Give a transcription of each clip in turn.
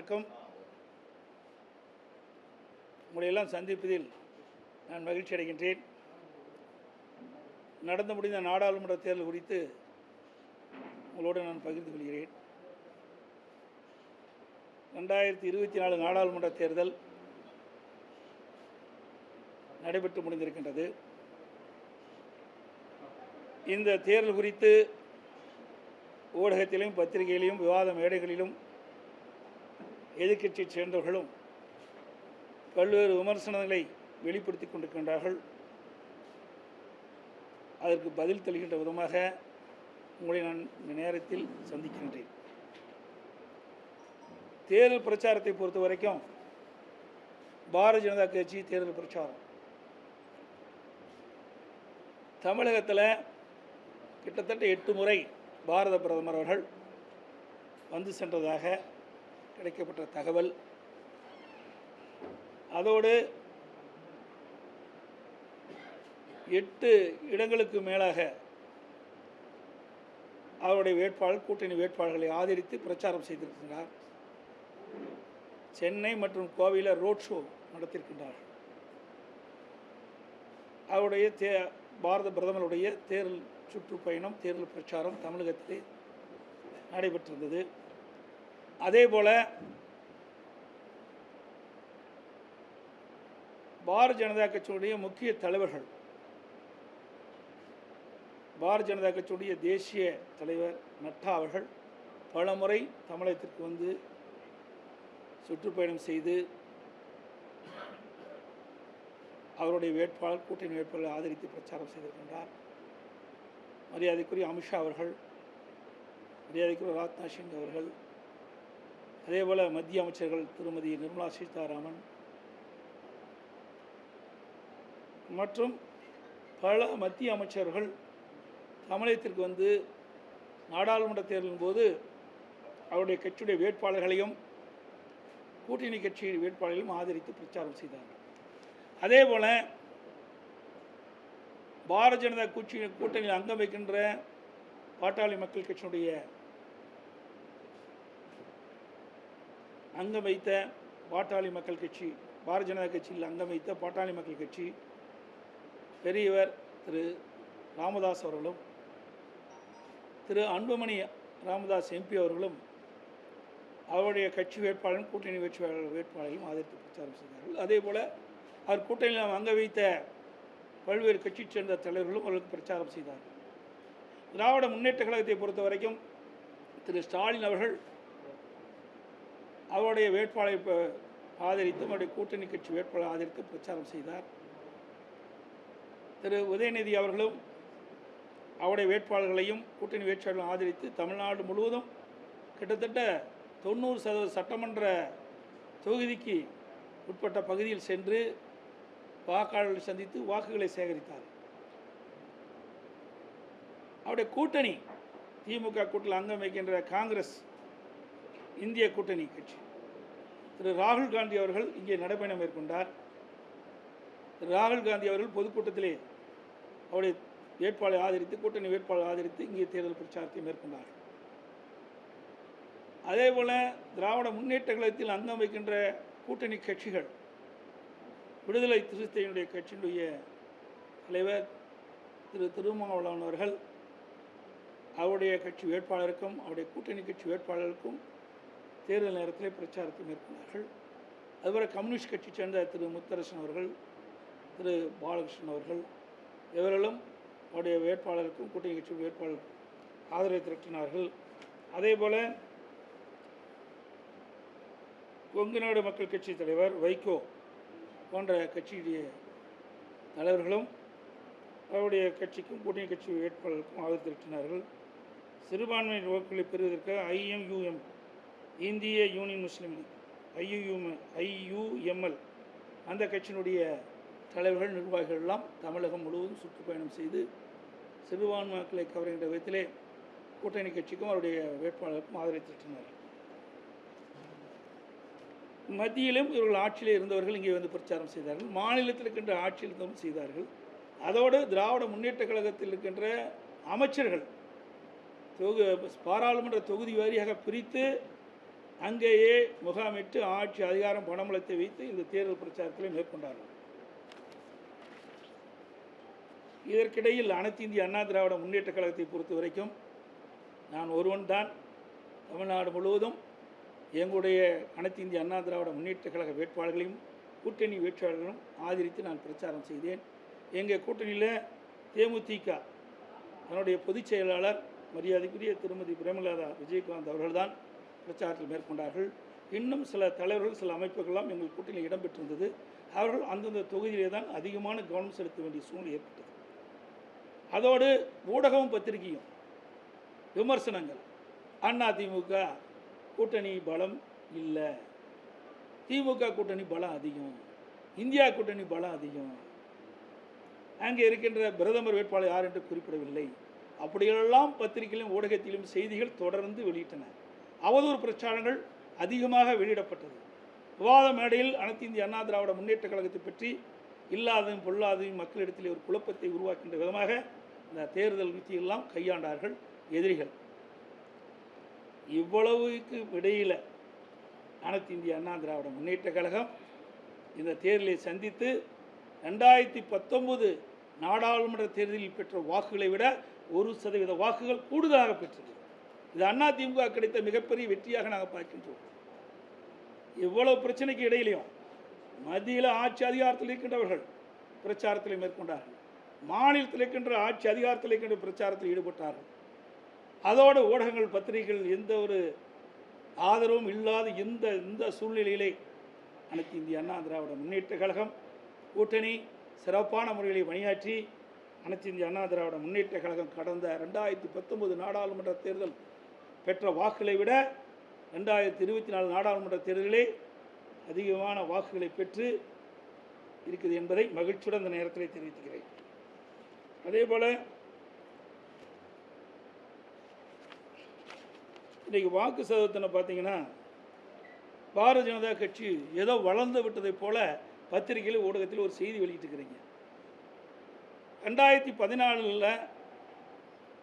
வணக்கம். உங்களையெல்லாம் சந்திப்பதில் நான் மகிழ்ச்சி அடைகின்றேன். நடந்து முடிந்த நாடாளுமன்ற தேர்தல் குறித்து உங்களோடு நான் பகிர்ந்து கொள்கிறேன். ரெண்டாயிரத்தி இருபத்தி நாலு நாடாளுமன்ற தேர்தல் நடைபெற்று முடிந்திருக்கின்றது. இந்த தேர்தல் குறித்து ஊடகத்திலும் பத்திரிகையிலும் விவாத மேடைகளிலும் எதிர்க்கட்சியைச் சேர்ந்தவர்களும் பல்வேறு விமர்சனங்களை வெளிப்படுத்தி கொண்டிருக்கின்றார்கள். அதற்கு பதில் தருகின்ற விதமாக உங்களை நான் இந்த நேரத்தில் சந்திக்கின்றேன். தேர்தல் பிரச்சாரத்தை பொறுத்த வரைக்கும் பாரதிய ஜனதா கட்சி தேர்தல் பிரச்சாரம். தமிழகத்தில் கிட்டத்தட்ட எட்டு முறை பாரத பிரதமர் அவர்கள் வந்து சென்றதாக கிடைக்கப்பட்ட தகவல். அதோடு எட்டு இடங்களுக்கு மேலாக அவருடைய வேட்பாளர் கூட்டணி வேட்பாளர்களை ஆதரித்து பிரச்சாரம் செய்திருக்கின்றார் சென்னை மற்றும் கோவையில் ரோட் ஷோ நடத்தியிருக்கின்றார் அவருடைய தே பாரத பிரதமருடைய தேர்தல் சுற்றுப்பயணம் தேர்தல் பிரச்சாரம் தமிழகத்திலே நடைபெற்றிருந்தது. அதே போல் பாரதிய ஜனதா கட்சியுடைய முக்கிய தலைவர்கள். பாரதிய ஜனதா கட்சியுடைய தேசிய தலைவர் நட்டா அவர்கள் பலமுறை தமிழகத்திற்கு வந்து சுற்றுப்பயணம் செய்து அவருடைய வேட்பாளர் கூட்டணி வேட்பாளர் ஆதரித்து பிரச்சாரம் செய்திருக்கின்றார். மரியாதைக்குரிய அமித்ஷா அவர்கள் மரியாதைக்குரிய ராஜ்நாத் சிங் அவர்கள் அதேபோல் மத்திய அமைச்சர்கள் திருமதி நிர்மலா சீதாராமன் மற்றும் பல மத்திய அமைச்சர்கள் தமிழகத்திற்கு வந்து நாடாளுமன்ற தேர்தலின் போது அவருடைய கட்சியுடைய வேட்பாளர்களையும் கூட்டணி கட்சி வேட்பாளர்களையும் ஆதரித்து பிரச்சாரம் செய்தார்கள். அதே போல் பாரதிய ஜனதா கூட்சி கூட்டணியில் அங்கம் வைக்கின்ற பாட்டாளி மக்கள் கட்சியினுடைய அங்கம் வைத்த பாட்டாளி மக்கள் கட்சி பாரதிய ஜனதா கட்சியில் அங்கம் வைத்த பாட்டாளி மக்கள் கட்சி பெரியவர் திரு ராமதாஸ் அவர்களும் திரு அன்புமணி ராமதாஸ் எம்பி அவர்களும் அவருடைய கட்சி வேட்பாளரும் கூட்டணி வேட்பாளர் வேட்பாளரையும் ஆதரித்து பிரச்சாரம் செய்தார்கள். அதே போல் அவர் கூட்டணியில் அங்க வைத்த பல்வேறு கட்சி சேர்ந்த தலைவர்களும் அவர்களுக்கு பிரச்சாரம் செய்தார்கள். திராவிட முன்னேற்ற கழகத்தை பொறுத்த வரைக்கும் திரு ஸ்டாலின் அவர்கள் அவருடைய வேட்பாளரை ஆதரித்து அவருடைய கூட்டணி கட்சி வேட்பாளரை ஆதரித்து பிரச்சாரம் செய்தார். திரு உதயநிதி அவர்களும் அவருடைய வேட்பாளர்களையும் கூட்டணி வேட்பாளர்களும் ஆதரித்து தமிழ்நாடு முழுவதும் கிட்டத்தட்ட தொண்ணூறு சதவீத சட்டமன்ற தொகுதிக்கு உட்பட்ட பகுதியில் சென்று வாக்காளர்களை சந்தித்து வாக்குகளை சேகரித்தார். அவருடைய கூட்டணி திமுக கூட்டில் அங்கம் வைக்கின்ற காங்கிரஸ் இந்திய கூட்டணி கட்சி. திரு ராகுல் காந்தி அவர்கள் இங்கே நடைபயணம் மேற்கொண்டார். திரு ராகுல் காந்தி அவர்கள் பொதுக்கூட்டத்திலே அவருடைய வேட்பாளரை ஆதரித்து கூட்டணி வேட்பாளரை ஆதரித்து இங்கே தேர்தல் பிரச்சாரத்தை மேற்கொண்டார். அதேபோல் திராவிட முன்னேற்ற கழகத்தில் அங்கம் வைக்கின்ற கூட்டணி கட்சிகள் விடுதலை சிறுத்தையினுடைய கட்சியினுடைய தலைவர் திரு திருமாவளவன் அவர்கள் அவருடைய கட்சி வேட்பாளருக்கும் அவருடைய கூட்டணி கட்சி வேட்பாளருக்கும் தேர்தல் நேரத்தில் பிரச்சாரத்தை மேற்கொண்டார்கள். அதுவரை கம்யூனிஸ்ட் கட்சி சேர்ந்த திரு முத்தரசன் அவர்கள் திரு பாலகிருஷ்ணன் அவர்கள் இவர்களும் அவருடைய வேட்பாளருக்கும் கூட்டணி கட்சி வேட்பாளர் ஆதரவை திரட்டினார்கள். அதே போல் கொங்கு நாடு மக்கள் கட்சி தலைவர் வைகோ போன்ற கட்சியுடைய தலைவர்களும் அவருடைய கட்சிக்கும் கூட்டணி கட்சி வேட்பாளருக்கும் ஆதரவு திரட்டினார்கள். சிறுபான்மையின் வாக்குகளை பெறுவதற்கு ஐஎம்யூஎம் இந்திய யூனியன் முஸ்லீம் லீக் ஐயுஎம் ஐயுஎம்எல். அந்த கட்சியினுடைய தலைவர்கள் நிர்வாகிகள் எல்லாம் தமிழகம் முழுவதும் சுற்றுப்பயணம் செய்து சிறுபான்மை மக்களை கவர்கின்ற விதத்திலே கூட்டணி கட்சிக்கும் அவருடைய வேட்பாளருக்கும் ஆதரவு திரட்டினார்கள் மத்தியிலும் இவர்கள் ஆட்சியில் இருந்தவர்கள் இங்கே வந்து பிரச்சாரம் செய்தார்கள். மாநிலத்தில் இருக்கின்ற ஆட்சியில் இருந்தவரும் செய்தார்கள். அதோடு திராவிட முன்னேற்ற கழகத்தில் இருக்கின்ற அமைச்சர்கள் தொகு பாராளுமன்ற தொகுதி வாரியாக பிரித்து அங்கேயே முகாமிட்டு ஆட்சி அதிகாரம் பணமளத்தை வைத்து இந்த தேர்தல் பிரச்சாரத்தில் மேற்கொண்டார்கள். இதற்கிடையில் அனைத்து இந்திய அண்ணா திராவிட முன்னேற்ற கழகத்தை பொறுத்த வரைக்கும் நான் ஒருவன் தான். தமிழ்நாடு முழுவதும் எங்களுடைய அனைத்து இந்திய அண்ணா திராவிட முன்னேற்ற கழக வேட்பாளர்களையும் கூட்டணி வேட்பாளர்களும் ஆதரித்து நான் பிரச்சாரம் செய்தேன். எங்கள் கூட்டணியில் தேமுதிக தன்னுடைய பொதுச் செயலாளர் மரியாதைக்குரிய திருமதி பிரேமலதா விஜயகாந்த் அவர்கள்தான். பிரச்சாரத்தில் மேற்கொண்டார்கள். இன்னும் சில தலைவர்கள் சில அமைப்புகள்லாம் எங்கள் கூட்டணியில் இடம்பெற்றிருந்தது. அவர்கள் அந்தந்த தொகுதியிலே தான் அதிகமான கவனம் செலுத்த வேண்டிய சூழ்நிலை ஏற்பட்டது. அதோடு ஊடகமும் பத்திரிகையும் விமர்சனங்கள். அண்ணா திமுக கூட்டணி பலம் இல்லை. திமுக கூட்டணி பலம் அதிகம். இந்தியா கூட்டணி பலம் அதிகம். அங்கே இருக்கின்ற பிரதமர் வேட்பாளர் யார் என்று குறிப்பிடவில்லை. அப்படியெல்லாம் பத்திரிகையிலும் ஊடகத்திலும் செய்திகள் தொடர்ந்து வெளியிட்டன. அவதூறு பிரச்சாரங்கள் அதிகமாக வெளியிடப்பட்டது. விவாத மேடையில் அனைத்து இந்திய அண்ணா திராவிட முன்னேற்ற கழகத்தை பற்றி இல்லாததும் பொல்லாததும் மக்களிடத்தில் ஒரு குழப்பத்தை உருவாக்கின்ற விதமாக இந்த தேர்தல் வித்தியெல்லாம் கையாண்டார்கள் எதிரிகள். இவ்வளவுக்கு இடையில் அனைத்து இந்திய அண்ணா திராவிட முன்னேற்ற கழகம் இந்த தேர்தலை சந்தித்து ரெண்டாயிரத்தி பத்தொன்பது நாடாளுமன்ற தேர்தலில் பெற்ற வாக்குகளை விட ஒரு சதவீத வாக்குகள் கூடுதலாக பெற்றது. இது அண்ணா திமுக கிடைத்த மிகப்பெரிய வெற்றியாக நாங்கள் பார்க்கின்றோம். எவ்வளவு பிரச்சனைக்கு இடையிலையும் மத்தியில் ஆட்சி அதிகாரத்தில் இருக்கின்றவர்கள் பிரச்சாரத்தில் மேற்கொண்டார்கள். மாநிலத்தில் இருக்கின்ற ஆட்சி அதிகாரத்தில் இருக்கின்ற பிரச்சாரத்தில் ஈடுபட்டார்கள். அதோடு ஊடகங்கள் பத்திரிகைகள் எந்த ஒரு ஆதரவும் இல்லாத இந்த இந்த சூழ்நிலையிலே அனைத்து இந்திய அண்ணா திராவிட முன்னேற்ற கழகம் கூட்டணி சிறப்பான முறையில் பணியாற்றி அனைத்து இந்திய அண்ணா திராவிட முன்னேற்ற கழகம் கடந்த ரெண்டாயிரத்தி பத்தொன்பது நாடாளுமன்ற தேர்தல் பெற்ற வாக்குகளை விட ரெண்டாயிரத்தி இருபத்தி நாலு நாடாளுமன்ற தேர்தலிலே அதிகமான வாக்குகளை பெற்று இருக்குது என்பதை மகிழ்ச்சியுடன் இந்த நேரத்தில் தெரிவித்துக்கிறேன். அதே போல் இன்றைக்கி வாக்கு சதவீதத்தினை பார்த்தீங்கன்னா பாரதிய ஜனதா கட்சி ஏதோ வளர்ந்து விட்டதைப் போல பத்திரிகையில் ஊடகத்தில் ஒரு செய்தி வெளியிட்டிருக்கிறீங்க. ரெண்டாயிரத்தி பதினாலில்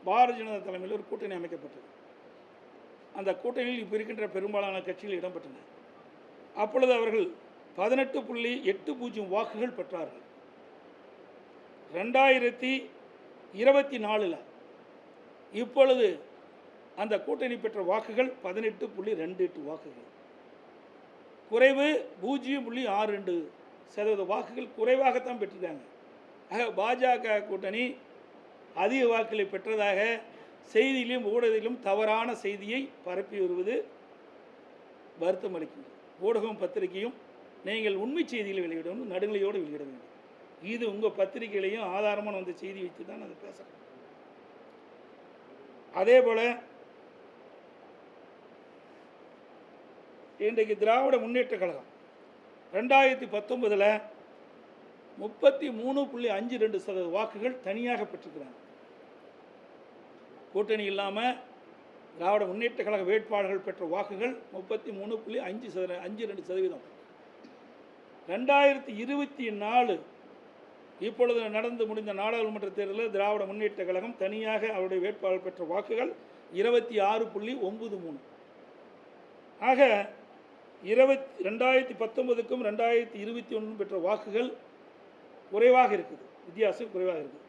பாரதிய ஜனதா தலைமையில் ஒரு கூட்டணி அமைக்கப்பட்டது. அந்த கூட்டணியில் இப்போ இருக்கின்ற பெரும்பாலான கட்சிகள் இடம்பெற்றன. அப்பொழுது அவர்கள் பதினெட்டு புள்ளி எட்டு பூஜ்ஜியம் வாக்குகள் பெற்றார்கள். ரெண்டாயிரத்தி இருபத்தி நாலில் இப்பொழுது அந்த கூட்டணி பெற்ற வாக்குகள் பதினெட்டு புள்ளி ரெண்டு எட்டு வாக்குகள். குறைவு பூஜ்ஜியம் புள்ளி ஆறு ரெண்டு சதவீத வாக்குகள் குறைவாகத்தான் பெற்றிருக்காங்க. ஆக பாஜக கூட்டணி அதிக வாக்குகளை பெற்றதாக செய்தியிலும் ஊடகத்திலும் தவறான செய்தியை பரப்பி வருவது வருத்தம் அளிக்கின்றது ஊடகம் பத்திரிகையும் நீங்கள் உண்மை செய்திகளை வெளியிட வேண்டும் நடுநிலையோடு வெளியிட வேண்டும். இது உங்கள் பத்திரிகைகளையும் ஆதாரமான அந்த செய்தி வைத்து தான் அதை பேசுகிறேன் அதே போல் இன்றைக்கு திராவிட முன்னேற்ற கழகம் ரெண்டாயிரத்தி பத்தொன்பதில் முப்பத்தி மூணு புள்ளி அஞ்சு ரெண்டு சதவீத வாக்குகள் தனியாக பெற்றுக்கிறாங்க கூட்டணி இல்லாமல் திராவிட முன்னேற்ற கழக வேட்பாளர்கள் பெற்ற வாக்குகள் முப்பத்தி மூணு புள்ளி அஞ்சு சதவீதம் அஞ்சு ரெண்டு சதவீதம். ரெண்டாயிரத்தி இருபத்தி நாலு இப்பொழுது நடந்து முடிந்த நாடாளுமன்ற தேர்தலில் திராவிட முன்னேற்ற கழகம் தனியாக அவருடைய வேட்பாளர் பெற்ற வாக்குகள் இருபத்தி ஆறு புள்ளி ஒன்பது மூணு. ஆக இருபத்தி ரெண்டாயிரத்தி பத்தொன்பதுக்கும் ரெண்டாயிரத்தி இருபத்தி ஒன்று பெற்ற வாக்குகள் குறைவாக இருக்குது வித்தியாசம் குறைவாக இருக்குது.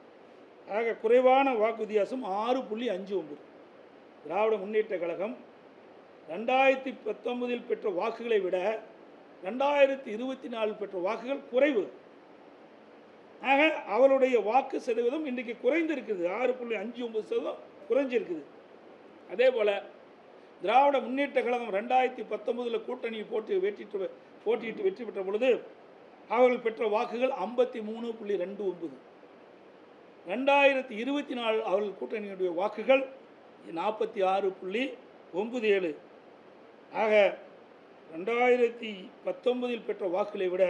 ஆக குறைவான வாக்கு வித்தியாசம் ஆறு புள்ளி அஞ்சு ஒன்பது. திராவிட முன்னேற்ற கழகம் ரெண்டாயிரத்தி பத்தொன்பதில் பெற்ற வாக்குகளை விட ரெண்டாயிரத்தி இருபத்தி நாலில் பெற்ற வாக்குகள் குறைவு. ஆக அவருடைய வாக்கு சதவீதம் இன்றைக்கு குறைந்திருக்குது. ஆறு புள்ளி அஞ்சு ஒன்பது சதவீதம் குறைஞ்சிருக்குது. அதே போல் திராவிட முன்னேற்ற கழகம் ரெண்டாயிரத்தி பத்தொன்பதில் கூட்டணியை போட்டு வெற்றிட்டு போட்டியிட்டு வெற்றி பெற்ற பொழுது அவர்கள் பெற்ற வாக்குகள் ஐம்பத்தி மூணு புள்ளி ரெண்டு ஒன்பது. ரெண்டாயிரத்தி இருபத்தி நாலு அவர்கள் கூட்டணியுடைய வாக்குகள் நாற்பத்தி ஆறு புள்ளி ஒன்பது ஏழு. ஆக ரெண்டாயிரத்தி பத்தொன்பதில் பெற்ற வாக்குகளை விட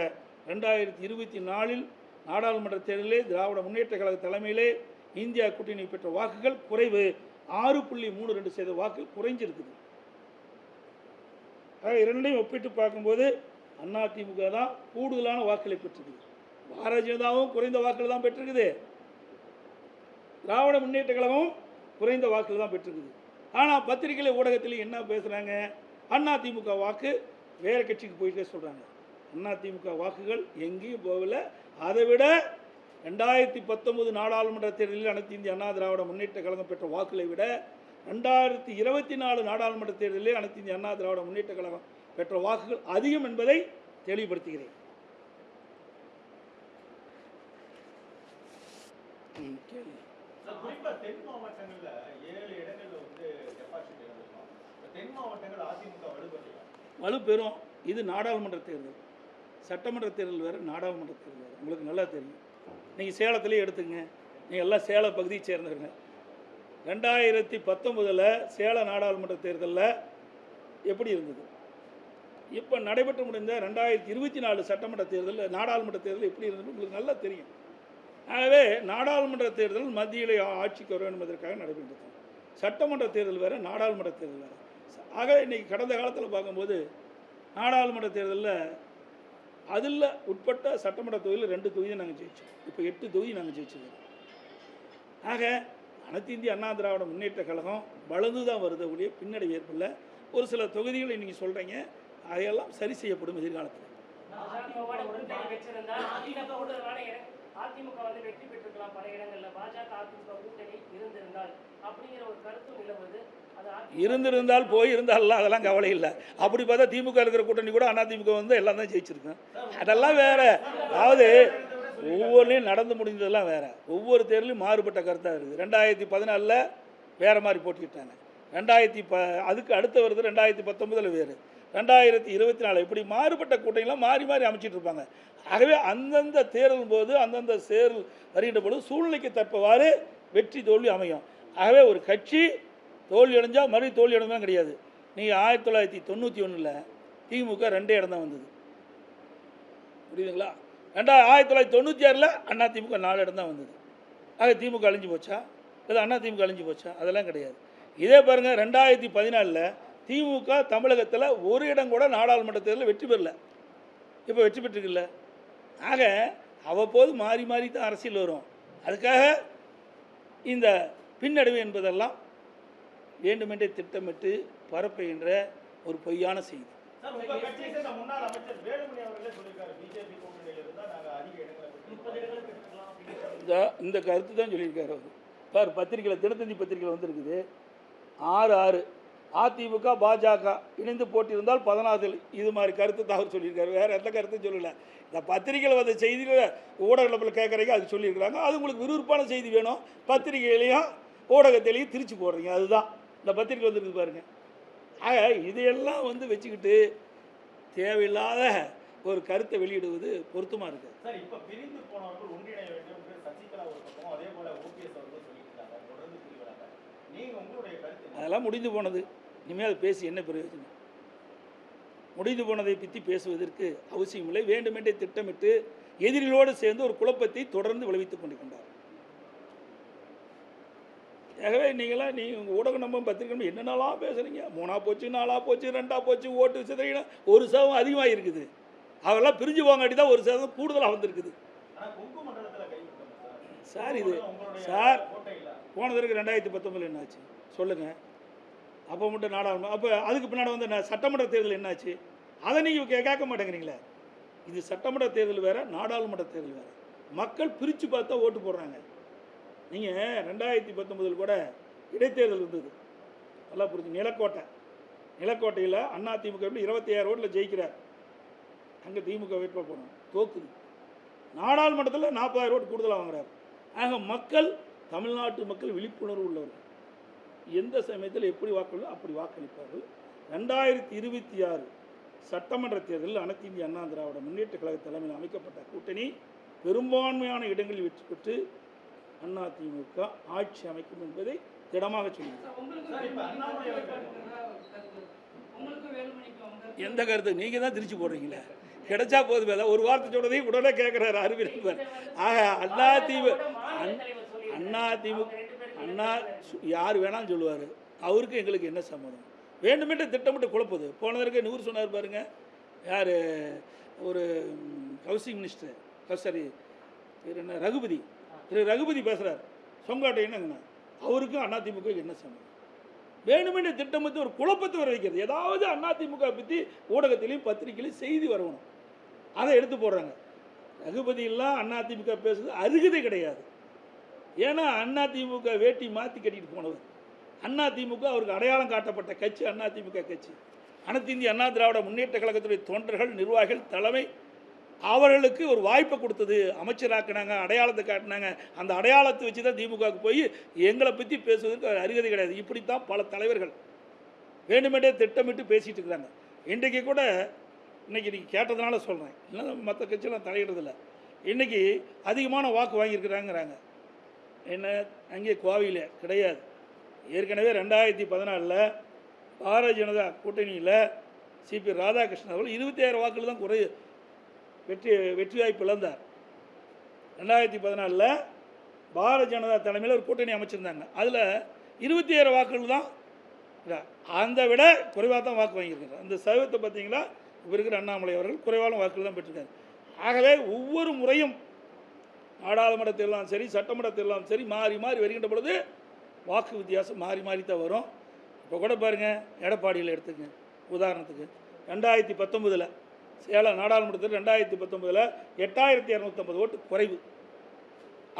ரெண்டாயிரத்தி இருபத்தி நாலில் நாடாளுமன்ற தேர்தலிலே திராவிட முன்னேற்ற கழக தலைமையிலே இந்தியா கூட்டணி பெற்ற வாக்குகள் குறைவு ஆறு புள்ளி மூணு ரெண்டு சதவீத வாக்கு குறைஞ்சிருக்குது. ஆக இரண்டையும் ஒப்பிட்டு பார்க்கும்போது அதிமுக தான் கூடுதலான வாக்குகளை பெற்றிருக்குது. பாரதிய ஜனதாவும் குறைந்த வாக்குகள் தான் பெற்றிருக்குது. திராவிட முன்னேற்ற கழகம் குறைந்த வாக்குகள் தான் பெற்றிருக்குது. ஆனால் பத்திரிகையில் ஊடகத்தில் என்ன பேசுகிறாங்க அண்ணா திமுக வாக்கு வேறு கட்சிக்கு போயிட்டே சொல்கிறாங்க அண்ணா திமுக வாக்குகள் எங்கேயும் போகலை. அதை விட ரெண்டாயிரத்தி பத்தொன்பது நாடாளுமன்ற தேர்தலில் அனைத்து இந்திய அண்ணா திராவிட முன்னேற்ற கழகம் பெற்ற வாக்குகளை விட ரெண்டாயிரத்தி இருபத்தி நாலு நாடாளுமன்ற தேர்தலில் அனைத்து இந்திய அண்ணா திராவிட முன்னேற்ற கழகம் பெற்ற வாக்குகள் அதிகம் என்பதை தெளிவுபடுத்துகிறேன். ம், குறிப்பா தென் மாவட்டங்கள்ல ஏழு இடங்கள்ல வந்து டெபாசிட் இழந்திருக்கோம் தென் மாவட்டங்கள் அதிமுக வலுப்பெறும் வலுப்பெறும். இது நாடாளுமன்ற தேர்தல். சட்டமன்ற தேர்தல் வேறு நாடாளுமன்ற தேர்தல் வேறு. உங்களுக்கு நல்லா தெரியும். நீங்கள் சேலத்துலேயே எடுத்துங்க. நீங்கள் எல்லாம் சேல பகுதியை சேர்ந்தவங்க. ரெண்டாயிரத்தி பத்தொம்போதில் சேலம் நாடாளுமன்ற தேர்தலில் எப்படி இருந்தது? இப்போ நடைபெற்று முடிந்த ரெண்டாயிரத்தி இருபத்தி நாலு சட்டமன்ற தேர்தல் நாடாளுமன்ற தேர்தல் எப்படி இருந்தது? உங்களுக்கு நல்லா தெரியும். ஆகவே நாடாளுமன்ற தேர்தல் மத்தியில் ஆட்சிக்கு வர வேண்டும் என்பதற்காக நடைபெற்றது சட்டமன்ற தேர்தல் வேறு நாடாளுமன்ற தேர்தல் வேறு. ஆக இன்றைக்கி கடந்த காலத்தில் பார்க்கும்போது நாடாளுமன்ற தேர்தலில் அதில் உட்பட்ட சட்டமன்ற தொகுதியில் ரெண்டு தொகுதி நாங்கள் ஜெயிச்சோம். இப்போ எட்டு தொகுதி நாங்கள் ஜெயிச்சிருக்கோம். ஆக அனைத்து இந்திய அண்ணா திராவிட முன்னேற்ற கழகம் வளர்ந்து தான் வருது ஒழிய பின்னடைவு ஏற்படல ஒரு சில தொகுதிகளை நீங்கள் சொல்கிறீங்க அதையெல்லாம் சரி செய்யப்படும் எதிர்காலத்தில். அதிமுக வந்து வெற்றி பெற்றிருக்கலாம் பல இடங்கள்ல. பாஜக அதிமுக கூட்டணி இருந்திருந்தால் அப்படிங்கிற ஒரு கருத்து நிலவுது. அது அதிமுக இருந்திருந்தால் போயிருந்தாலும் அதெல்லாம் கவலை இல்லை. அப்படி பார்த்தா திமுக இருக்கிற கூட்டணி கூட அதிமுக வந்து எல்லாம் தான் ஜெயிச்சிருக்கோம் அதெல்லாம் வேற. அதாவது ஒவ்வொன்றையும் நடந்து முடிஞ்சதெல்லாம் வேற. ஒவ்வொரு தேர்தலையும் மாறுபட்ட கருத்தாக இருக்குது. ரெண்டாயிரத்தி பதினாலில் வேற மாதிரி போட்டிக்கிட்டாங்க ரெண்டாயிரத்தி ப அதுக்கு அடுத்த வருது ரெண்டாயிரத்தி பத்தொம்பதில் வேறு. ரெண்டாயிரத்தி இருபத்தி நாலு. இப்படி மாறுபட்ட கூட்டணிலாம் மாறி மாறி அமைச்சிட்டு இருப்பாங்க. ஆகவே அந்தந்த தேர்தல் போது அந்தந்த தேர்தல் வருகின்ற பொழுது சூழ்நிலைக்கு தற்பவாறு வெற்றி தோல்வி அமையும். ஆகவே ஒரு கட்சி தோல்வி அடைஞ்சால் மறுபடியும் தோல்வி அடைஞ்சா கிடையாது. நீங்கள் ஆயிரத்தி தொள்ளாயிரத்தி தொண்ணூற்றி ஒன்றில் திமுக ரெண்டே இடம் தான் வந்தது. புரியுதுங்களா? ரெண்டா ஆயிரத்தி தொள்ளாயிரத்தி தொண்ணூற்றி ஆறில் அண்ணா திமுக நாலு இடம் தான் வந்தது. ஆக திமுக அழிஞ்சு போச்சா? இல்லை அண்ணா திமுக அழிஞ்சு போச்சா? அதெல்லாம் கிடையாது. இதே பாருங்கள் ரெண்டாயிரத்தி பதினாலில் திமுக தமிழகத்தில் ஒரு இடம் கூட நாடாளுமன்ற தேர்தலில் வெற்றி பெறல. இப்போ வெற்றி பெற்றிருக்குல்ல. ஆக அவ்வப்போது மாறி மாறி தான் அரசியல் வரும். அதுக்காக இந்த பின்னடைவு என்பதெல்லாம் வேண்டுமென்றே திட்டமிட்டு பரப்புகின்ற ஒரு பொய்யான செய்தி. இந்த கருத்து தான் சொல்லியிருக்காரு அவர். பார் பத்திரிக்கையில் தினத்தந்தி பத்திரிக்கையில் வந்திருக்குது. ஆறு ஆறு. அதிமுக பாஜக இணைந்து போட்டியிருந்தால் பதினாறு இது மாதிரி கருத்து தான் அவர் சொல்லியிருக்காரு. வேறு எந்த கருத்தும் சொல்லலை. இந்த பத்திரிக்கையில் வந்த செய்திகளை ஊடகத்தில் கேட்குறீங்க அது சொல்லியிருக்கிறாங்க. அது உங்களுக்கு விறுவிறுப்பான செய்தி வேணும். பத்திரிகையிலையும் ஊடகத்திலையும் திரிச்சு போடுறீங்க. அதுதான். இந்த பத்திரிக்கை வந்துருக்கு பாருங்க. ஆக இதையெல்லாம் வந்து வச்சுக்கிட்டு தேவையில்லாத ஒரு கருத்தை வெளியிடுவது பொருத்தமாக இருக்குது சார் இப்போ பிரிந்து போனவர்கள் ஒன்றிணைய வேண்டும். சசிகலா ஒரு பக்கம் அதே போல் ஓபிஎஸ் அவர்களும் சொல்லிட்டு தொடர்ந்து புரிவராங்க. அதெல்லாம் முடிந்து போனது. இனிமேல் அதை பேசி என்ன பிரயோஜனம்? முடிந்து போனதை பற்றி பேசுவதற்கு அவசியமில்லை வேண்டுமென்றே திட்டமிட்டு எதிரிகளோடு சேர்ந்து ஒரு குழப்பத்தை தொடர்ந்து விளைவித்துக் கொண்டிருக்கின்றார். ஆகவே நீங்களாம் நீ ஊடகம் நம்ம பத்திரிக்கை நம்ப என்னென்னலாம் பேசுகிறீங்க மூணா போச்சு நாலா போச்சு ரெண்டா போச்சு ஓட்டு சிதறினா ஒரு சதவீதம் அதிகமாக இருக்குது அவெல்லாம் பிரிஞ்சு போங்காட்டி தான் ஒரு சதவீதம் கூடுதலாக வந்திருக்குது. சார். இது சார் கோட்டை இல்ல போன தடவை ரெண்டாயிரத்தி பத்தொம்பதில் என்னாச்சு? சொல்லுங்கள் அப்போ மட்டும் நாடாளுமன்றம் அப்போ அதுக்கு பின்னாடி வந்து என்ன சட்டமன்ற தேர்தல் என்னாச்சு? அதை நீங்கள் கே கேட்க மாட்டேங்கிறீங்களே? இது சட்டமன்ற தேர்தல் வேறு நாடாளுமன்ற தேர்தல் வேறு. மக்கள் பிரித்து பார்த்தா ஓட்டு போடுறாங்க. நீங்கள் ரெண்டாயிரத்தி பத்தொம்பதில் கூட இடைத்தேர்தல் இருந்தது நல்லா புரிஞ்சு நிலக்கோட்டை. நிலக்கோட்டையில் அண்ணா திமுக எப்படி இருபத்தி ஆறு ஓட்டில் ஜெயிக்கிறார். அங்கே திமுக வேட்பாக போனோம் தோக்குது. நாடாளுமன்றத்தில் நாற்பதாயிரம் ஓட்டு கூடுதலாக வாங்குறாரு. ஆக மக்கள் தமிழ்நாட்டு மக்கள் விழிப்புணர்வு உள்ளவர்கள். எந்த சமயத்தில் எப்படி வாக்களிக்கோ அப்படி வாக்களிப்பார்கள். ரெண்டாயிரத்தி இருபத்தி ஆறு சட்டமன்ற தேர்தலில் அனைத்து இந்திய அண்ணா திராவிட முன்னேற்ற கழக தலைமையில் அமைக்கப்பட்ட கூட்டணி பெரும்பான்மையான இடங்களில் வெற்றி பெற்று அண்ணா திமுக ஆட்சி அமைக்கும் என்பதை திடமாக சொல்லுங்கள் சார் இப்ப அண்ணாமலை அவர்கள் உங்களுக்கு வேலுமணிக்கு அவங்க எந்த கருத்து? நீங்கள் தான் திருச்சி போடுறீங்களே. கிடைச்சா போதும் வேலை. ஒரு வார்த்தை சொன்னதையும் உடனே கேட்குறாரு அறிவியல். ஆக அண்ணா திமுக அண்ணா திமுக அண்ணா சு- யார் வேணாலும் சொல்லுவார். அவருக்கு எங்களுக்கு என்ன சம்மதம்? வேண்டுமென்றே திட்டமிட்டு குழப்புது. போன நூறு சொன்னார் பாருங்க. யார்? ஒரு ஹவுசிங் மினிஸ்டர் சாரி என்ன? ரகுபதி. திரு ரகுபதி பேசுகிறார் சொங்காட்டை என்னங்கண்ணா அவருக்கும் அதிமுக என்ன சம்மதம்? வேணுமென்று திட்டமிட்டு ஒரு குழப்பத்தை வர வைக்கிறது. ஏதாவது அதிமுக பற்றி ஊடகத்திலையும் பத்திரிகையிலையும் செய்தி வரணும். அதை எடுத்து போடுறாங்க. ரகுபதியெல்லாம் அதிமுக பேசுறது அருகதை கிடையாது. ஏன்னா அதிமுக வேட்டி மாற்றி கட்டிட்டு போனவர். திமுக அவருக்கு அடையாளம் காட்டப்பட்ட கட்சி அதிமுக கட்சி. அனைத்து இந்திய அண்ணா திராவிட முன்னேற்ற கழகத்துடைய தொண்டர்கள் நிர்வாகிகள் தலைமை அவர்களுக்கு ஒரு வாய்ப்பை கொடுத்தது. அமைச்சராக்குனாங்க அடையாளத்தை காட்டினாங்க. அந்த அடையாளத்தை வச்சு தான் திமுகவுக்கு போய் எங்களை பற்றி பேசுவதற்கு அவர் அருகதை கிடையாது. இப்படித்தான் பல தலைவர்கள் வேண்டுமென்றே திட்டமிட்டு பேசிகிட்டு இருக்கிறாங்க. இன்றைக்கு கூட இன்னைக்கு நீங்கள் கேட்டதுனால சொல்கிறேன் இல்லைன்னா மற்ற கட்சியெலாம் தலையிடுறதில்ல. இன்றைக்கி அதிகமான வாக்கு வாங்கியிருக்கிறாங்கிறாங்க. என்ன அங்கே கோவையில் கிடையாது. ஏற்கனவே ரெண்டாயிரத்தி பதினாலில் பாரதிய ஜனதா கூட்டணியில் சிபி ராதாகிருஷ்ணன் அவர்கள் இருபத்தி ஆயிரம் வாக்குகள் தான் குறை வெற்றி வெற்றி வாய்ப்பு இழந்தார் ரெண்டாயிரத்தி பதினாலில் பாரதிய ஜனதா தலைமையில் ஒரு கூட்டணி அமைச்சிருந்தாங்க. அதில் இருபத்தி ஆயிரம் வாக்குகள் தான் அந்த விட குறைவாக தான் வாக்கு வாங்கியிருக்காரு அந்த சதவீதத்தை பார்த்தீங்களா இப்போ இருக்கிற அண்ணாமலை அவர்கள் குறைவான வாக்குகள் தான் பெற்றிருக்காரு. ஆகவே ஒவ்வொரு முறையும் நாடாளுமன்றத்திலாம் சரி சட்டமன்றத்திலாம் சரி மாறி மாறி வருகின்ற பொழுது வாக்கு வித்தியாசம் மாறி மாறி தான் வரும். இப்போ கூட பாருங்கள் எடப்பாடியில் எடுத்துங்க உதாரணத்துக்கு. ரெண்டாயிரத்தி பத்தொம்பதில் சேலம் நாடாளுமன்றத்தில் ரெண்டாயிரத்தி பத்தொம்பதில் எட்டாயிரத்தி இரநூத்தம்பது ஓட்டு குறைவு.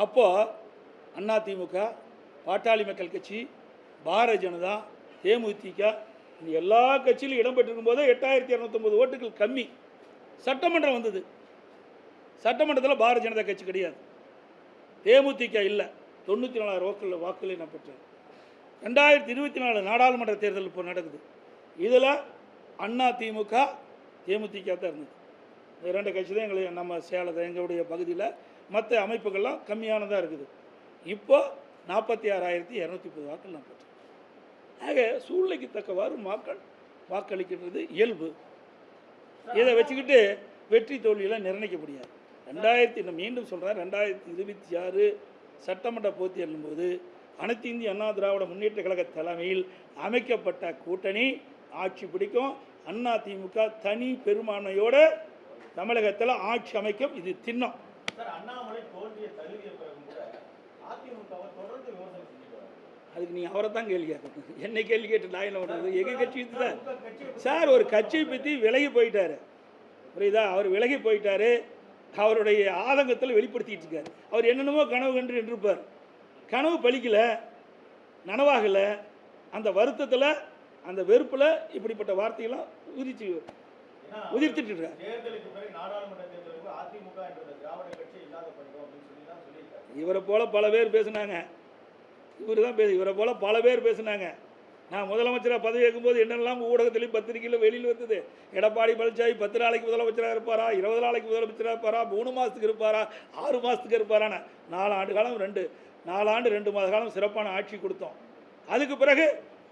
அப்போது அதிமுக பாட்டாளி மக்கள் கட்சி பாரதிய ஜனதா தேமுதிக இந்த எல்லா கட்சியிலும் இடம்பெற்றிருக்கும் போதே எட்டாயிரத்தி இரநூத்தம்பது ஓட்டுகள் கம்மி. சட்டமன்றம் வந்தது. சட்டமன்றத்தில் பாரதிய ஜனதா கட்சி கிடையாது. தேமுதிக இல்லை. தொண்ணூற்றி நாலாயிரம் வாக்குகள் வாக்குகளை நான் பெற்றேன். ரெண்டாயிரத்தி இருபத்தி நாலு நாடாளுமன்ற தேர்தல் இப்போ நடக்குது. இதில் அண்ணா திமுக தேமுதிக தான் இருந்தது. இந்த ரெண்டு கட்சி தான் எங்களை நம்ம சேலத்தை எங்களுடைய பகுதியில் மற்ற அமைப்புகள்லாம் கம்மியானதாக இருக்குது. இப்போது நாற்பத்தி ஆறாயிரத்தி இரநூத்தி முப்பது வாக்கள் நான் பெற்றேன். ஆக சூழ்நிலைக்கு தக்கவாறு மக்கள் வாக்களிக்கின்றது இயல்பு. இதை வச்சுக்கிட்டு வெற்றி தோல்வியெல்லாம் நிர்ணயிக்க முடியாது. ரெண்டாயிரத்தி நான் மீண்டும் சொல்கிறேன் ரெண்டாயிரத்தி இருபத்தி ஆறு சட்டமன்ற போட்டி போது அனைத்து இந்திய அண்ணா திராவிட முன்னேற்ற கழக தலைமையில் அமைக்கப்பட்ட கூட்டணி ஆட்சி பிடிக்கும். அண்ணா திமுக தனி பெரும்பான்மையோடு தமிழகத்தில் ஆட்சி அமைக்கும். இது திண்ணம். அதுக்கு நீ அவரை தான் கேள்வி கேட்கணும். என்னை கேள்வி கேட்டு நான் என்ன பண்ணுறது எங்கள் கட்சி தான் பத்தி- சார் ஒரு கட்சியை பற்றி விலகி போயிட்டாரு. புரியுதா? அவர் விலகி போயிட்டாரு. அவருடைய ஆதங்கத்தில் வெளிப்படுத்திட்டு இருக்காரு. அவர் என்னென்னமோ கனவு கண்டு நின்றுப்பார் கனவு பலிக்கல நனவாகலை அந்த வருத்தத்தில் அந்த வெறுப்பில் இப்படிப்பட்ட வார்த்தையெல்லாம் உதிச்சு உதிர்த்துட்டு இருக்காரு. இவரை போல பல பேர் பேசுனாங்க. இவர் தான் பேசு இவரை போல பல பேர் பேசுனாங்க. நான் முதலமைச்சராக பதவி ஏற்கும்போது என்னெல்லாம் ஊடகத்திலையும் பத்திரிகையில் வெளியில் வந்தது? எடப்பாடி பழனிசாமி பத்து நாளைக்கு முதலமைச்சராக இருப்பாரா? இருபது நாளைக்கு முதலமைச்சராக இருப்பாரா? மூணு மாதத்துக்கு இருப்பாரா? ஆறு மாதத்துக்கு இருப்பாரான்னு நாலு ஆண்டு காலம் ரெண்டு நாலு ஆண்டு ரெண்டு மாத காலம் சிறப்பான ஆட்சி கொடுத்தோம். அதுக்கு பிறகு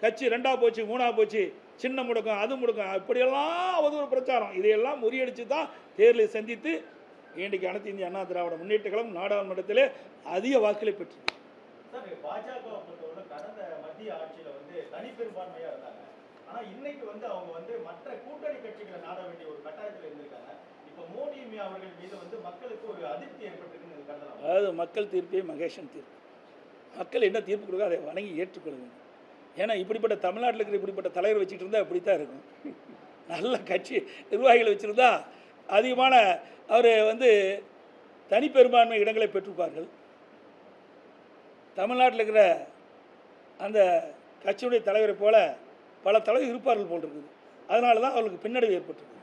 கட்சி ரெண்டாக போச்சு மூணாக போச்சு. சின்ன முடக்கம் அது முடக்கம். இப்படியெல்லாம் ஒரு பிரச்சாரம். இதையெல்லாம் முறியடித்து தான் தேர்தலை சந்தித்து இன்றைக்கு அனைத்து இந்திய அண்ணா திராவிட முன்னேற்ற கழகம் நாடாளுமன்றத்திலே அதிக வாக்குகளை பெற்று பாஜக கடந்த மத்திய ஆட்சியில் தனிப்பெரும்பான்மையா இருந்தாங்க. ஆனா இன்னைக்கு வந்து அவங்க வந்து மற்ற கூட்டணி கட்சிகளை நாட வேண்டிய ஒரு கட்டாயத்துல இருந்திருக்காங்க. இப்ப மோடி அவர்கள் மீது வந்து மக்களுக்கு ஒரு அதிருப்தி ஏற்பட்டிருக்குன்னு கருதலாம். அதாவது மக்கள் தீர்ப்பே மகேஷன் தீர்ப்பு. மக்கள் என்ன தீர்ப்பு கொடுக்க அதை வணங்கி ஏற்றுக்கொள்ளுங்க. ஏன்னா இப்படிப்பட்ட தமிழ்நாட்டில் இருக்கிற இப்படிப்பட்ட தலைவர் வச்சுட்டு இருந்தால் இப்படி தான் இருக்கும். நல்ல கட்சி நிர்வாகிகளை வச்சுருந்தா அதிகமான அவர் வந்து தனிப்பெரும்பான்மை இடங்களை பெற்றிருப்பார்கள். தமிழ்நாட்டில் இருக்கிற அந்த கட்சியுடைய தலைவரை போல பல தலைவர் இருப்பார்கள் போல் இருக்குது அதனால தான் அவர்களுக்கு பின்னடைவு ஏற்பட்டிருக்கு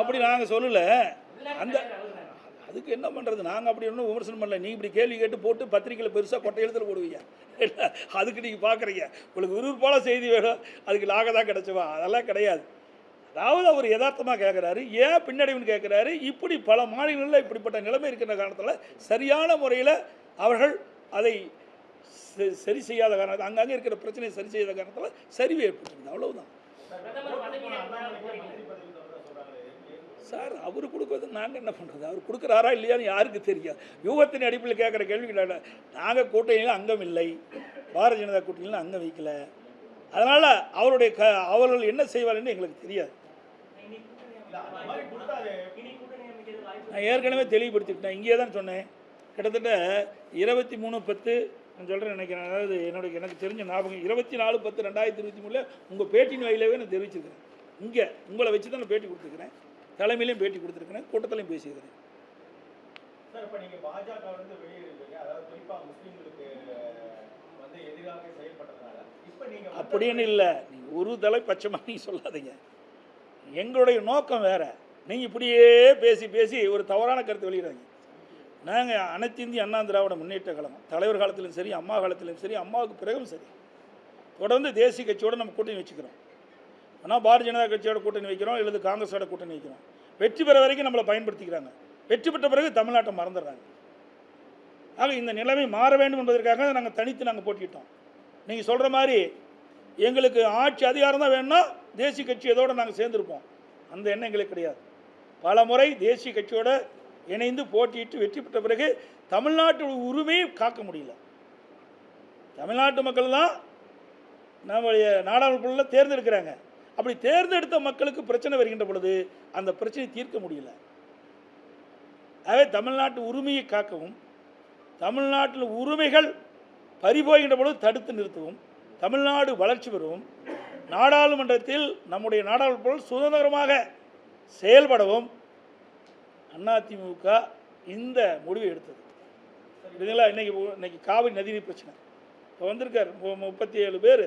அப்படி நாங்கள் சொல்லலை. அந்த அதுக்கு என்ன பண்ணுறது நாங்கள் அப்படி ஒன்றும் விமர்சனம் பண்ணல. நீ இப்படி கேள்வி கேட்டு போட்டு பத்திரிக்கையில் பெருசாக கொட்டை எழுத்துல போடுவீங்க. அதுக்கு நீங்கள் பார்க்குறீங்க உங்களுக்கு விறுவிறுப்பான செய்தி வேணும். அதுக்கு நாங்கள் தான் கிடச்சவா அதெல்லாம் கிடையாது. அதாவது அவர் யதார்த்தமாக கேட்குறாரு ஏன் பின்னடைவுன்னு கேட்குறாரு இப்படி பல மாநிலங்களில் இப்படிப்பட்ட நிலைமை இருக்கிற காரணத்தில் சரியான முறையில் அவர்கள் அதை சரி செய்யாத காரணத்தில் அங்கங்கே இருக்கிற பிரச்சனையை சரி செய்யாத காரணத்தில் சரிவு ஏற்பட்டிருக்குது. அவ்வளவுதான். சார், சார் அவர் கொடுக்கறது நாங்கள் என்ன பண்ணுறது அவர் கொடுக்குறாரா இல்லையான்னு யாருக்கு தெரியாது. யூகத்தின் அடிப்பில் கேட்குற கேள்விகள் நாங்கள் கூட்டணியில் அங்கம் இல்லை. பாரதிய ஜனதா கூட்டணியில் அங்கம் வைக்கல. அதனால் அவருடைய க அவர்கள் என்ன செய்வார்னு எங்களுக்கு தெரியாது. நான் ஏற்கனவே தெளிவுபடுத்திக்கிட்டேன் இங்கே தான் சொன்னேன். கிட்டத்தட்ட இருபத்தி மூணு பத்து நான் சொல்கிறேன் நினைக்கிறேன். அதாவது என்னுடைய எனக்கு தெரிஞ்ச ஞாபகம் இருபத்தி நாலு பத்து ரெண்டாயிரத்தி இருபத்தி மூணில் உங்கள் பேட்டின் வாயிலாவே நான் தெரிவிச்சிருக்கிறேன். இங்கே உங்களை வச்சு தான் நான் பேட்டி கொடுத்துருக்கிறேன். தலைமையிலையும் பேட்டி கொடுத்துருக்கிறேன். கூட்டத்திலையும் பேசியிருக்கிறேன். சார் இப்ப நீங்க பாஜக வந்து வெளியேறீங்க அதாவது குறிப்பா முஸ்லிம்களுக்கு வந்து எதிராக செயல்பட்டதுனால. இப்ப நீங்க வந்து- அப்படின்னு இல்லை. நீங்கள் ஒரு தலை பட்சமாக நீங்கள் சொல்லாதீங்க. எங்களுடைய நோக்கம் வேற. நீங்கள் இப்படியே பேசி பேசி ஒரு தவறான கருத்து வெளியிடாதீங்க. நாங்கள் அனைத்து இந்திய அண்ணா திராவிட முன்னேற்ற கழகம் தலைவர் காலத்திலும் சரி அம்மா காலத்திலும் சரி அம்மாவுக்கு பிறகும் சரி. தொடர்ந்து தேசிய கட்சியோடு நம்ம கூட்டணி வச்சுக்கிறோம். ஆனால் பாரதிய ஜனதா கட்சியோட கூட்டணி வைக்கிறோம் அல்லது காங்கிரஸோட கூட்டணி வைக்கிறோம். வெற்றி பெற வரைக்கும் நம்மளை பயன்படுத்திக்கிறாங்க. வெற்றி பெற்ற பிறகு தமிழ்நாட்டை மறந்துடுறாங்க. ஆக இந்த நிலைமை மாற வேண்டும் என்பதற்காக நாங்கள் தனித்து நாங்கள் போட்டிக்கிட்டோம் நீங்கள் சொல்கிற மாதிரி எங்களுக்கு ஆட்சி அதிகாரம் தான் வேணும்னா தேசிய கட்சி நாங்கள் சேர்ந்துருப்போம். அந்த எண்ணம் எங்களுக்கு கிடையாது. பல முறை தேசிய கட்சியோட இணைந்து போட்டியிட்டு வெற்றி பெற்ற பிறகு தமிழ்நாட்டு உரிமையை காக்க முடியல. தமிழ்நாட்டு மக்கள் தான் நம்முடைய நாடாளுமன்றத்தில் தேர்ந்தெடுக்கிறாங்க. அப்படி தேர்ந்தெடுத்த மக்களுக்கு பிரச்சனை வருகின்ற பொழுது அந்த பிரச்சனையை தீர்க்க முடியல. ஆகவே தமிழ்நாட்டு உரிமையை காக்கவும் தமிழ்நாட்டில் உரிமைகள் பறிபோகின்ற பொழுது தடுத்து நிறுத்தவும் தமிழ்நாடு வளர்ச்சி பெறவும் நாடாளுமன்றத்தில் நம்முடைய நாடாளுமன்ற சுதந்திரமாக செயல்படவும் அதிமுக இந்த முடிவை எடுத்தது. இதுங்களா இன்னைக்கு இன்னைக்கு காவிரி நதிநீர் பிரச்சனை. இப்போ வந்திருக்கார் முப்பத்தி ஏழு பேர்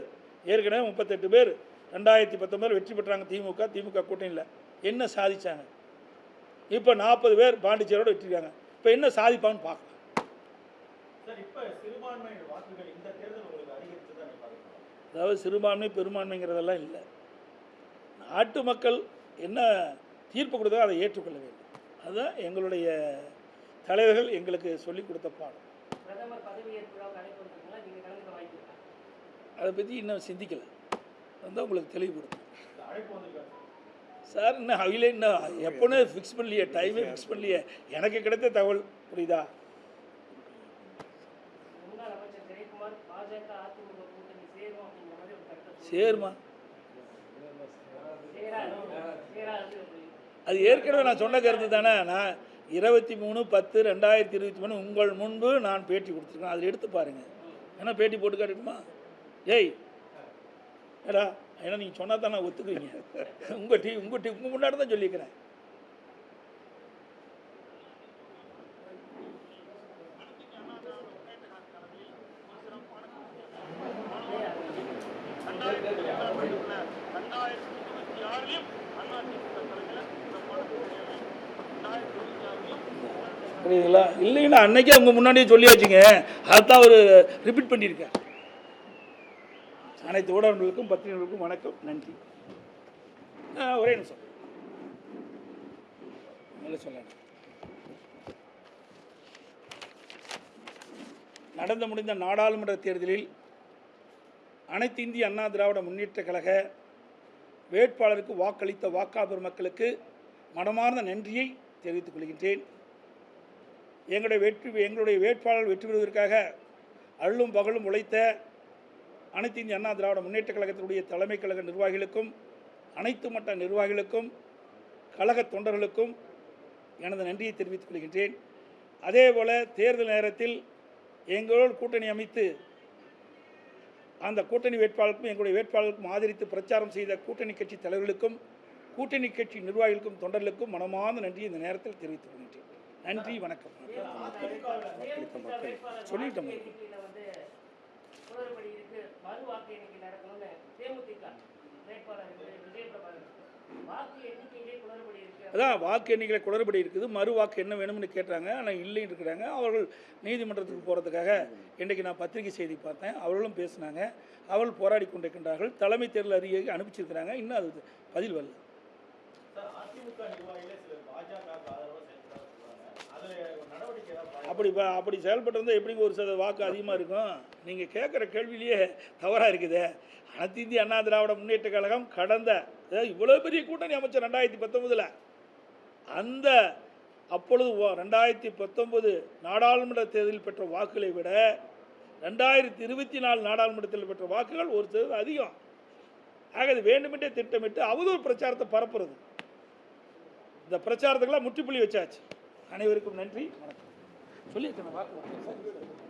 ஏற்கனவே முப்பத்தெட்டு பேர். ரெண்டாயிரத்தி பத்தொம்பது வெற்றி பெற்றாங்க திமுக திமுக கூட்டணியில். என்ன சாதிச்சாங்க? இப்போ நாற்பது பேர் பாண்டிச்சேரியோட வெற்றிருக்காங்க இப்போ என்ன சாதிப்பான்னு பார்க்கலாம். அதாவது சிறுபான்மை பெரும்பான்மைங்கிறதெல்லாம் இல்லை. நாட்டு மக்கள் என்ன தீர்ப்பு கொடுத்தோ அதை ஏற்றுக்கொள்ள வேண்டும் அதுதான் எங்களுடைய தலைவர்கள் எங்களுக்கு சொல்லிக் கொடுத்த பாடம். அதை பற்றி இன்னும் சிந்திக்கலை. வந்து உங்களுக்கு தெளிவுபடுத்தும் சார் இன்னும் அவையிலே இன்னும் எப்போன்னு ஃபிக்ஸ் பண்ணலையே டைமே ஃபிக்ஸ் பண்ணலையே. எனக்கு கிடைத்த தகவல் புரியுதா? சேரும் அது ஏற்கனவே நான் சொன்ன கருத்து தானே? நான் இருபத்தி மூணு பத்து ரெண்டாயிரத்தி இருபத்தி மூணு உங்கள் முன்பு நான் பேட்டி கொடுத்துருக்கேன். அதில் எடுத்து பாருங்கள் ஏன்னா பேட்டி போட்டு காட்டுமா ஏய் ஏடா ஏன்னா நீங்கள் சொன்னால் தான் நான் ஒத்துக்குவீங்க. உங்கள் டீ உங்கள் டீ உங்கள் முன்னாடி தான் சொல்லியிருக்கிறேன். புரியுதுங்களா? இல்லைன்னா அன்னைக்கே உங்கள் முன்னாடியே சொல்லியாச்சுங்க. அதுதான் அவர் ரிப்பீட் பண்ணியிருக்கார். அனைத்து ஊடகங்களுக்கும் பத்திரிகைகளுக்கும் வணக்கம் நன்றி. ஒரே நிமிஷம். மேலே சொல்லணும் நடந்து முடிந்த நாடாளுமன்ற தேர்தலில் அனைத்து இந்திய அண்ணா திராவிட முன்னேற்ற கழக வேட்பாளருக்கு வாக்களித்த வாக்காளர் மக்களுக்கு மனமார்ந்த நன்றியை தெரிவித்துக் கொள்கின்றேன். எங்களுடைய வெற்றி எங்களுடைய வேட்பாளர் வெற்றி பெறுவதற்காக அள்ளும் பகலும் உழைத்த அனைத்து இந்திய அண்ணா திராவிட முன்னேற்றக் கழகத்தினுடைய தலைமை கழக நிர்வாகிகளுக்கும் அனைத்து மட்ட நிர்வாகிகளுக்கும் கழக தொண்டர்களுக்கும் எனது நன்றியை தெரிவித்துக் கொள்கின்றேன். அதேபோல தேர்தல் நேரத்தில் எங்களோடு கூட்டணி அமைத்து அந்த கூட்டணி வேட்பாளருக்கும் எங்களுடைய வேட்பாளருக்கும் ஆதரித்து பிரச்சாரம் செய்த கூட்டணி கட்சி தலைவர்களுக்கும் கூட்டணி கட்சி நிர்வாகிகளுக்கும் தொண்டர்களுக்கும் மனமார்ந்த நன்றி இந்த நேரத்தில் தெரிவித்துக் கொள்கின்றேன். நன்றி வணக்கம். சொல்லிட்டோம். வாக்கு எண்ணிக்கை குளறுபடி அதான் வாக்கு எண்ணிக்கையில் குளறுபடி இருக்குது. மறு வாக்கு என்ன வேணும்னு கேட்டாங்க ஆனால் இல்லைன்னு இருக்கிறாங்க. அவர்கள் நீதிமன்றத்துக்கு போகிறதுக்காக இன்றைக்கு நான் பத்திரிகை செய்தி பார்த்தேன். அவர்களும் பேசினாங்க. அவர்கள் போராடி கொண்டிருக்கின்றார்கள். தலைமை தேர்தல் அறிக்கை அனுப்பிச்சிருக்கிறாங்க. இன்னும் அது பதில் வரல சார் அதிமுக நிர்வாகிகளே சிலர் பாஜக ஆதரவா செயல்பட சொல்றாங்க அதுல ஒரு நடவடிக்கை ஏதாவது அப்படி அப்படி செயல்பட்டிருந்தால் எப்படிங்க ஒரு சத வாக்கு அதிகமாக இருக்கும்? நீங்கள் கேட்குற கேள்வியிலேயே தவறாக இருக்குது. அனைத்து இந்திய அண்ணா திராவிட முன்னேற்ற கழகம் கடந்த இவ்வளோ பெரிய கூட்டணி அமைச்சர் ரெண்டாயிரத்தி பத்தொம்போதில் அந்த அப்பொழுது ரெண்டாயிரத்தி பத்தொம்பது நாடாளுமன்ற தேர்தலில் பெற்ற வாக்குகளை விட ரெண்டாயிரத்தி இருபத்தி நாலு நாடாளுமன்றத்தில் பெற்ற வாக்குகள் ஒரு சதவீதம் அதிகம். ஆக இது வேண்டுமென்றே திட்டமிட்டு அவதூறு பிரச்சாரத்தை பரப்புறது. இந்த பிரச்சாரத்துக்கெல்லாம் முற்றுப்புள்ளி வச்சாச்சு. அனைவருக்கும் நன்றி. வணக்கம். சொல்லியிருக்கேன் வாக்கு